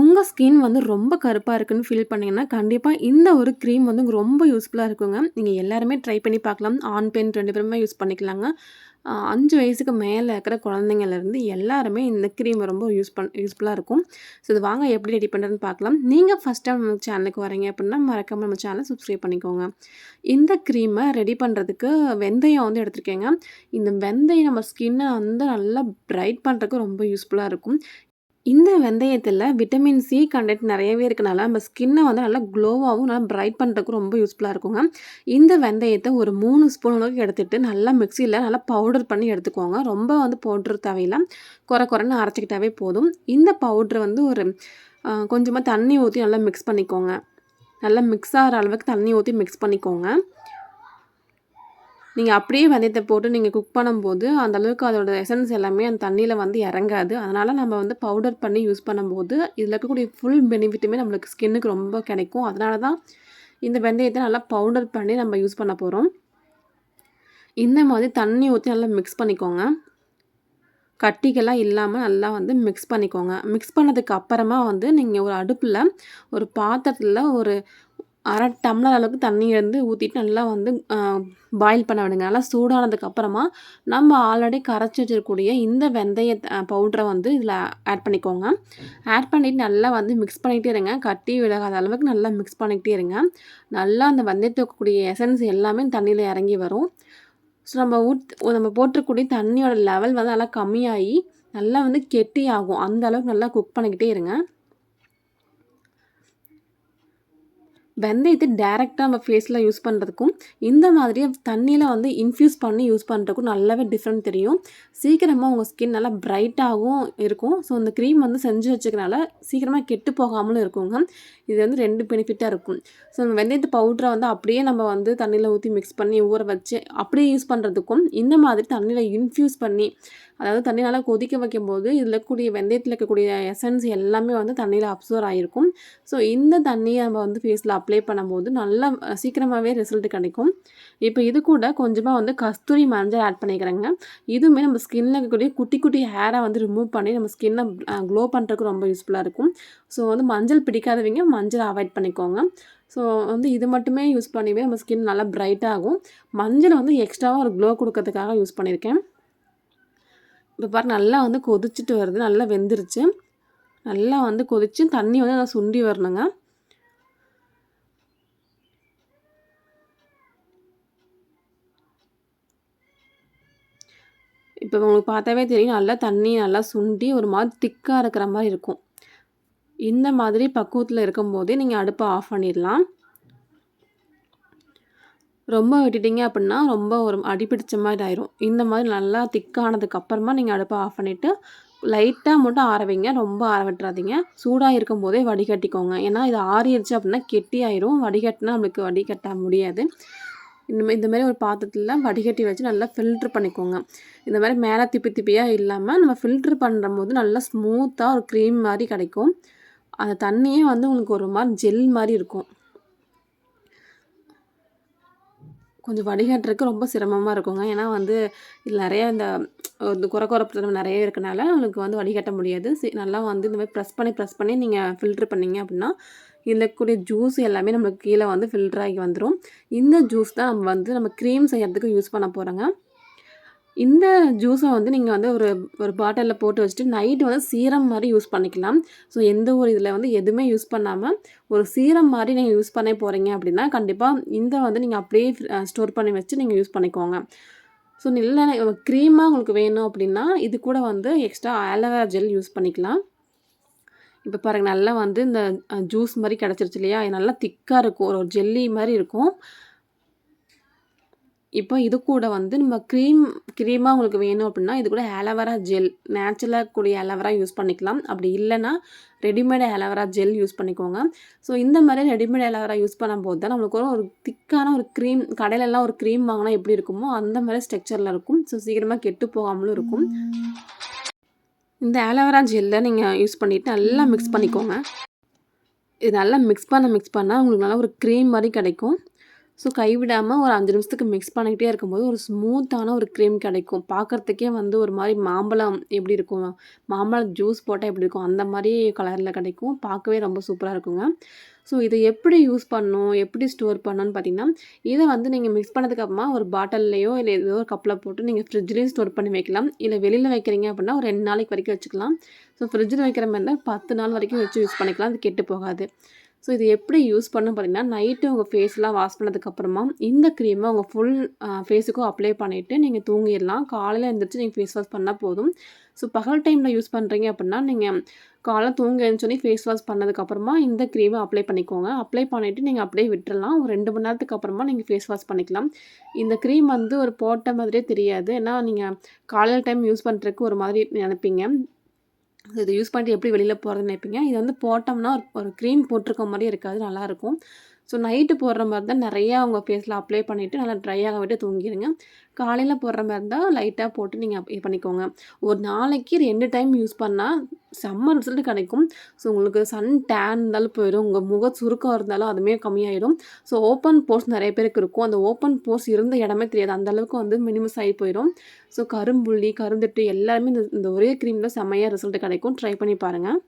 உங்கள் ஸ்கின் வந்து ரொம்ப கருப்பாக இருக்குன்னு ஃபீல் பண்ணிங்கன்னா கண்டிப்பாக இந்த ஒரு க்ரீம் வந்து உங்களுக்கு ரொம்ப யூஸ்ஃபுல்லாக இருக்குங்க. நீங்கள் எல்லாருமே ட்ரை பண்ணி பார்க்கலாம். ஆண், பெண் ரெண்டு பேருமே யூஸ் பண்ணிக்கலாங்க. அஞ்சு வயசுக்கு மேலே இருக்கிற குழந்தைங்கள்லேருந்து எல்லாருமே இந்த க்ரீம் ரொம்ப யூஸ் பண் யூஸ்ஃபுல்லாக இருக்கும். ஸோ இது வாங்க எப்படி ரெடி பண்ணுறதுன்னு பார்க்கலாம். நீங்கள் ஃபர்ஸ்ட் டைம் நம்ம சேனலுக்கு வரீங்க அப்படின்னா, மறக்காமல் நம்ம சேனலை சப்ஸ்கிரைப் பண்ணிக்கோங்க. இந்த க்ரீமை ரெடி பண்ணுறதுக்கு வெந்தயம் வந்து எடுத்துருக்கேங்க. இந்த வெந்தயம் நம்ம ஸ்கின்னை வந்து நல்லா பிரைட் பண்ணுறதுக்கு ரொம்ப யூஸ்ஃபுல்லாக இருக்கும். இந்த வெந்தயத்தில் விட்டமின் சி கண்டென்ட் நிறையவே இருக்கனால, நம்ம ஸ்கின்னை வந்து நல்லா க்ளோவாகவும் நல்லா பிரைட் பண்ணுறதுக்கு ரொம்ப யூஸ்ஃபுல்லாக இருக்குங்க. இந்த வெந்தயத்தை ஒரு மூணு ஸ்பூன் அளவுக்கு எடுத்துகிட்டு நல்லா மிக்சியில் நல்லா பவுடர் பண்ணி எடுத்துக்கோங்க. ரொம்ப வந்து பவுட்ரு தேவையில்ல. குறை குறைன்னு அரைச்சிக்கிட்டாவே போதும். இந்த பவுட்ரு வந்து ஒரு கொஞ்சமாக தண்ணி ஊற்றி நல்லா மிக்ஸ் பண்ணிக்கோங்க. நல்லா மிக்ஸ் ஆகிற அளவுக்கு தண்ணி ஊற்றி மிக்ஸ் பண்ணிக்கோங்க. நீங்கள் அப்படியே வெந்தயத்தை போட்டு நீங்கள் குக் பண்ணும்போது, அந்தளவுக்கு அதோட எசன்ஸ் எல்லாமே அந்த தண்ணியில் வந்து இறங்காது. அதனால் நம்ம வந்து பவுடர் பண்ணி யூஸ் பண்ணும்போது, இதில் இருக்கக்கூடிய ஃபுல் பெனிஃபிட்டுமே நம்மளுக்கு ஸ்கின்னுக்கு ரொம்ப கிடைக்கும். அதனால தான் இந்த வெந்தயத்தை நல்லா பவுடர் பண்ணி நம்ம யூஸ் பண்ண போகிறோம் இந்த மாதிரி தண்ணி ஊற்றி நல்லா மிக்ஸ் பண்ணிக்கோங்க. கட்டிகள்லாம் இல்லாமல் நல்லா வந்து மிக்ஸ் பண்ணிக்கோங்க. மிக்ஸ் பண்ணதுக்கு அப்புறமா வந்து நீங்கள் ஒரு அடுப்பில் ஒரு பாத்திரத்தில் ஒரு அரை டம்ளர் அளவுக்கு தண்ணியை வந்து ஊற்றிட்டு நல்லா வந்து பாயில் பண்ண விடுங்க. நல்லா சூடானதுக்கப்புறமா நம்ம ஆல்ரெடி கரைச்சி வச்சிருக்கக்கூடிய இந்த வெந்தய பவுட்ரை வந்து இதில் ஆட் பண்ணிக்கோங்க. ஆட் பண்ணிவிட்டு நல்லா வந்து மிக்ஸ் பண்ணிகிட்டே இருங்க. கட்டி விலகாத அளவுக்கு நல்லா மிக்ஸ் பண்ணிக்கிட்டே இருங்க. நல்லா அந்த வெந்தயத்தை இருக்கக்கூடிய எசன்ஸ் எல்லாமே தண்ணியில் இறங்கி வரும். ஸோ நம்ம ஊட் நம்ம போட்டிருக்கக்கூடிய தண்ணியோட லெவல் வந்து நல்லா கம்மியாகி, நல்லா வந்து கெட்டியாகும். அந்த அளவுக்கு நல்லா குக் பண்ணிக்கிட்டே இருங்க. வெந்தயத்தை டேரெக்டாக நம்ம ஃபேஸில் யூஸ் பண்ணுறதுக்கும் இந்த மாதிரி தண்ணியில் வந்து இன்ஃப்யூஸ் பண்ணி யூஸ் பண்ணுறதுக்கும் நல்லாவே டிஃப்ரெண்ட் தெரியும். சீக்கிரமாக உங்கள் ஸ்கின் நல்லா பிரைட்டாகவும் இருக்கும். ஸோ இந்த க்ரீம் வந்து செஞ்சு வச்சுக்கனால சீக்கிரமாக கெட்டு போகாமலும் இருக்குங்க. இது வந்து ரெண்டு பெனிஃபிட்டாக இருக்கும். ஸோ நம்ம வெந்தயத்து பவுட்ரை வந்து அப்படியே நம்ம வந்து தண்ணியில் ஊற்றி மிக்ஸ் பண்ணி ஊற வச்சு, அப்படியே யூஸ் பண்ணுறதுக்கும் இந்த மாதிரி தண்ணியில் இன்ஃப்யூஸ் பண்ணி, அதாவது தண்ணி நல்லா கொதிக்க வைக்கும்போது, இதில் இருக்கக்கூடிய வெந்தயத்தில் இருக்கக்கூடிய எசன்ஸ் எல்லாமே வந்து தண்ணியில் அப்சர்வ் ஆகிருக்கும் ஸோ இந்த தண்ணியை நம்ம வந்து ஃபேஸில் அப்ளை பண்ணும்போது, நல்லா சீக்கிரமாகவே ரிசல்ட் கிடைக்கும். இப்போ இது கூட கொஞ்சமாக வந்து கஸ்தூரி மஞ்சள் ஆட் பண்ணிக்கிறேங்க. இதுவுமே நம்ம ஸ்கின்ல இருக்கக்கூடிய குட்டி குட்டி ஹேரை வந்து ரிமூவ் பண்ணி நம்ம ஸ்கின்னை க்ளோ பண்ணுறதுக்கு ரொம்ப யூஸ்ஃபுல்லாக இருக்கும். ஸோ வந்து மஞ்சள் பிடிக்காதவங்க மஞ்சள் அவாய்ட் பண்ணிக்கோங்க. ஸோ வந்து இது மட்டுமே யூஸ் பண்ணியுமே நம்ம ஸ்கின் நல்லா பிரைட் ஆகும். மஞ்சள் வந்து எக்ஸ்ட்ராவாக ஒரு க்ளோ கொடுக்கறதுக்காக யூஸ் பண்ணியிருக்கேன். இப்போ பாருங்க நல்லா வந்து கொதிச்சுட்டு வருது. நல்லா வெந்துருச்சு. நல்லா வந்து கொதிச்சு தண்ணி வந்து நல்லா சுண்டி வரணுங்க. இப்போ உங்களுக்கு பார்த்தாவே தெரியும். நல்லா தண்ணி நல்லா சுண்டி ஒரு மாதிரி திக்காக இருக்கிற மாதிரி இருக்கும். இந்த மாதிரி பக்குவத்தில் இருக்கும்போதே நீங்கள் அடுப்பை ஆஃப் பண்ணிடலாம். ரொம்ப விட்டுட்டீங்க அப்படின்னா, ரொம்ப ஒரு அடிப்பிடிச்ச மாதிரி ஆயிரும். இந்த மாதிரி நல்லா திக்கானதுக்கு அப்புறமா நீங்கள் அடுப்பை ஆஃப் பண்ணிவிட்டு லைட்டாக மட்டும் ஆற வைங்க. ரொம்ப ஆற விட்டுறாதீங்க. இருக்கும் போதே வடிகட்டிக்கோங்க. ஏன்னா இது ஆறிருச்சு அப்படின்னா கெட்டி ஆயிரும் வடிகட்டினா நம்மளுக்கு வடிகட்ட முடியாது. இந்த இந்த மாதிரி ஒரு பாத்திரத்தில் வடிகட்டி வச்சு நல்லா ஃபில்ட்ரு பண்ணிக்கோங்க. இந்த மாதிரி மேலே திப்பி திப்பியாக இல்லாமல் நம்ம ஃபில்ட்ரு பண்ணுற போது நல்லா ஸ்மூத்தாக ஒரு க்ரீம் மாதிரி கிடைக்கும். அந்த தண்ணியே வந்து உங்களுக்கு ஒரு மாதிரி ஜெல் மாதிரி இருக்கும். கொஞ்சம் வடிகட்டுறதுக்கு ரொம்ப சிரமமாக இருக்குங்க. ஏன்னா வந்து இதில இந்த இந்த கொரப்பு தன்மை நிறைய இருக்கனால, உங்களுக்கு வந்து வடிகட்ட முடியாது. சி நல்லா வந்து இந்த மாதிரி ப்ரெஸ் பண்ணி ப்ரெஸ் பண்ணி நீங்கள் ஃபில்ட்ரு பண்ணீங்க அப்படின்னா, இதில் இருக்கக்கூடிய ஜூஸ் எல்லாமே நம்மளுக்கு கீழே வந்து ஃபில்டர் ஆகி வந்துடும் இந்த ஜூஸ் தான் நம்ம வந்து நம்ம க்ரீம் செய்யறதுக்கு யூஸ் பண்ண போகிறோங்க இந்த ஜூஸை வந்து நீங்கள் வந்து ஒரு ஒரு பாட்டிலில் போட்டு வச்சுட்டு, நைட்டு வந்து சீரம் மாதிரி யூஸ் பண்ணிக்கலாம். ஸோ எந்த ஒரு இதில் வந்து எதுவுமே யூஸ் பண்ணாமல் ஒரு சீரம் மாதிரி நீங்கள் யூஸ் பண்ண போகிறீங்க அப்படின்னா, கண்டிப்பாக இந்த வந்து நீங்கள் அப்படியே ஸ்டோர் பண்ணி வச்சு நீங்கள் யூஸ் பண்ணிக்கோங்க. ஸோ இல்லைன்னா க்ரீமாக உங்களுக்கு வேணும் அப்படின்னா, இது கூட வந்து எக்ஸ்ட்ரா ஆலோவேரா ஜெல் யூஸ் பண்ணிக்கலாம். இப்போ பாருங்கள் நல்லா வந்து இந்த ஜூஸ் மாதிரி கிடச்சிருச்சு இல்லையா? இது நல்லா திக்காக இருக்கும். ஒரு ஜெல்லி மாதிரி இருக்கும். இப்போ இது கூட வந்து நம்ம க்ரீம் க்ரீமாக உங்களுக்கு வேணும் அப்படின்னா, இது கூட ஆலோவேரா ஜெல் நேச்சுரலாக கூடிய ஆலோவேரா யூஸ் பண்ணிக்கலாம். அப்படி இல்லைன்னா readymade aloe vera gel use பண்ணிக்கோங்க. ஸோ இந்த மாதிரி ரெடிமேட் ஆலோவேரா யூஸ் பண்ணும்போது தான் நம்மளுக்கு ஒரு திக்கான ஒரு க்ரீம் கடையிலலாம் ஒரு க்ரீம் வாங்கினா எப்படி இருக்குமோ, அந்த மாதிரி ஸ்ட்ரக்சரில் இருக்கும். ஸோ சீக்கிரமாக கெட்டு போகாமலும் இருக்கும். இந்த ஆலோவேரா ஜெல்ல நீங்கள் யூஸ் பண்ணிட்டு நல்லா மிக்ஸ் பண்ணிக்கோங்க. இது நல்லா மிக்ஸ் பண்ண மிக்ஸ் பண்ணால் உங்களுக்கு நல்லா ஒரு க்ரீம் மாதிரி கிடைக்கும். ஸோ கைவிடாமல் ஒரு அஞ்சு நிமிஷத்துக்கு மிக்ஸ் பண்ணிக்கிட்டே இருக்கும்போது ஒரு ஸ்மூத்தான ஒரு க்ரீம் கிடைக்கும். பார்க்குறதுக்கே வந்து ஒரு மாதிரி மாம்பழம் எப்படி இருக்கும்? மாம்பழம் ஜூஸ் போட்டால் எப்படி இருக்கும்? அந்த மாதிரி கலரில் கிடைக்கும். பார்க்கவே ரொம்ப சூப்பராக இருக்குங்க. ஸோ இதை எப்படி யூஸ் பண்ணணும்? எப்படி ஸ்டோர் பண்ணணும்னு பார்த்தீங்கன்னா இதை வந்து நீங்கள் மிக்ஸ் பண்ணதுக்கப்புறமா ஒரு பாட்டில்லையோ இல்லை ஏதோ ஒரு கப்பில் போட்டு நீங்கள் ஃப்ரிட்ஜ்லேயும் ஸ்டோர் பண்ணி வைக்கலாம். இல்லை வெளியில் வைக்கிறீங்க அப்படின்னா ஒரு ரெண்டு நாளைக்கு வரைக்கும் வச்சுக்கலாம். ஸோ ஃப்ரிட்ஜில் வைக்கிற மாதிரி இருந்தால் பத்து நாள் வரைக்கும் வச்சு யூஸ் பண்ணிக்கலாம். அது கெட்டு போகாது. ஸோ இது எப்படி யூஸ் பண்ணணும் பார்த்தீங்கன்னா நைட்டு உங்கள் ஃபேஸ்லாம் வாஷ் பண்ணதுக்கப்புறமா இந்த க்ரீமை உங்கள் ஃபுல் ஃபேஸுக்கும் அப்ளை பண்ணிவிட்டு நீங்கள் தூங்கிடலாம். காலையில் எழுந்திரிச்சு நீங்கள் ஃபேஸ் வாஷ் பண்ணால் போதும். ஸோ பகல் டைமில் யூஸ் பண்ணுறீங்க அப்படின்னா நீங்கள் காலைல தூங்க எழுந்தோடனே ஃபேஸ் வாஷ் பண்ணதுக்கப்புறமா இந்த க்ரீமை அப்ளை பண்ணிக்கோங்க. அப்ளை பண்ணிவிட்டு நீங்கள் அப்படியே விட்டுடலாம் ஒரு ரெண்டு மணி நேரத்துக்கு அப்புறமா நீங்கள் ஃபேஸ் வாஷ் பண்ணிக்கலாம். இந்த க்ரீம் வந்து ஒரு போட்ட மாதிரியே தெரியாது. ஏன்னா நீங்கள் காலையில் டைம் யூஸ் பண்ணுறதுக்கு ஒரு மாதிரி நினைப்பீங்க. இதை யூஸ் பண்ணிட்டு எப்படி வெளியில் போகிறதுன்னு நினைப்பீங்க? இது வந்து போட்டோம்னா ஒரு ஒரு க்ரீம் போட்டிருக்க மாதிரி இருக்காது நல்லாயிருக்கும் ஸோ நைட்டு போடுற மாதிரி தான் நிறையா உங்கள் ஃபேஸில் அப்ளை பண்ணிவிட்டு நல்லா ட்ரை ஆக விட்டு தூங்கிடுங்க காலையில் போடுற மாதிரி இருந்தால் லைட்டாக போட்டு நீங்கள் இது பண்ணிக்கோங்க. ஒரு நாளைக்கு ரெண்டு டைம் யூஸ் பண்ணால் செம்ம ரிசல்ட் கிடைக்கும். ஸோ உங்களுக்கு சன் டேன் இருந்தாலும் போயிடும். உங்கள் முக சுருக்கம் இருந்தாலும் அதுவுமே கம்மியாயிடும். ஸோ ஓப்பன் போர்ஸ் நிறைய பேருக்கு இருக்கும். அந்த ஓப்பன் போர்ஸ் இருந்த இடமே தெரியாது. அந்தளவுக்கு வந்து மினிமஸ் ஆகி போயிடும். ஸோ கரும்புள்ளி கருந்துட்டு எல்லாருமே இந்த இந்த ஒரே க்ரீமில் செம்மையாக ரிசல்ட் கிடைக்கும். ட்ரை பண்ணி பாருங்கள்